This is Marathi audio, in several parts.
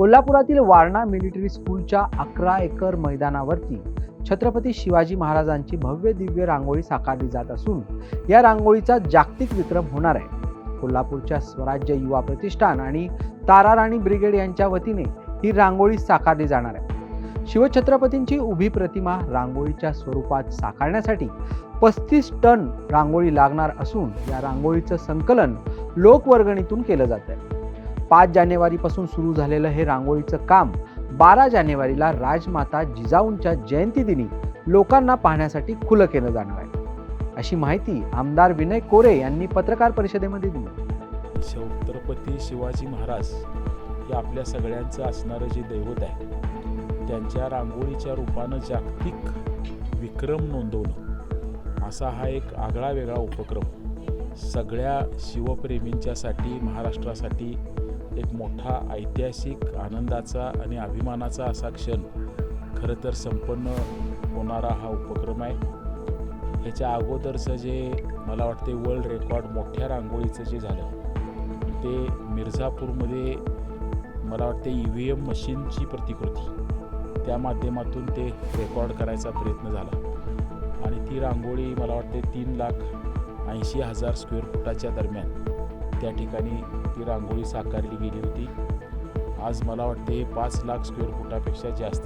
कोल्हापुरातील वारणा मिलिटरी स्कूलच्या अकरा एकर मैदानावरती छत्रपती शिवाजी महाराजांची भव्य दिव्य रांगोळी साकारली जात असून या रांगोळीचा जागतिक विक्रम होणार आहे. कोल्हापूरच्या स्वराज्य युवा प्रतिष्ठान आणि ताराराणी ब्रिगेड यांच्या वतीने ही रांगोळी साकारली जाणार आहे. शिवछत्रपतींची उभी प्रतिमा रांगोळीच्या स्वरूपात साकारण्यासाठी पस्तीस टन रांगोळी लागणार असून या रांगोळीचं संकलन लोकवर्गणीतून केलं जात आहे पाच जानेवारीपासून सुरू झालेलं हे रांगोळीचं काम बारा जानेवारीला राजमाता जिजाऊंच्या जयंतीदिनी लोकांना पाहण्यासाठी खुलं केलं जाणार आहे. अशी माहिती आमदार विनय कोरे यांनी पत्रकार परिषदेमध्ये दिली. छत्रपती शिवाजी महाराज हे आपल्या सगळ्यांचं असणारं जे दैवत आहे त्यांच्या रांगोळीच्या रूपानं जागतिक विक्रम नोंदवणं असा हा एक आगळा वेगळा उपक्रम सगळ्या शिवप्रेमींच्यासाठी महाराष्ट्रासाठी एक मोठा ऐतिहासिक आनंदाचा आणि अभिमानाचा असा क्षण. खरं तर संपन्न होणारा हा उपक्रम आहे. ह्याच्या अगोदरचं जे मला वाटते वर्ल्ड रेकॉर्ड मोठ्या रांगोळीचं जे झालं ते मिर्झापूरमध्ये मला वाटते ई व्ही एम मशीनची प्रतिकृती त्या माध्यमातून ते रेकॉर्ड करायचा प्रयत्न झाला. आणि ती रांगोळी मला वाटते तीन लाख ऐंशी हजार स्क्वेअर फुटाच्या दरम्यान त्या ठिकाणी ती रांगोळी साकारली गेली होती. आज मला वाटते हे पाच लाख स्क्वेअर फुटापेक्षा जास्त.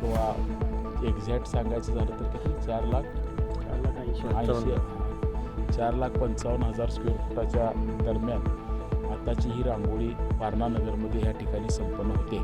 किंवा एक्झॅक्ट सांगायचं झालं तर किती? चार लाख? ऐंशी चार लाख पंचावन्न हजार स्क्वेअर फुटाच्या दरम्यान आताची ही रांगोळी वारणा नगरमध्ये ह्या ठिकाणी संपन्न होते.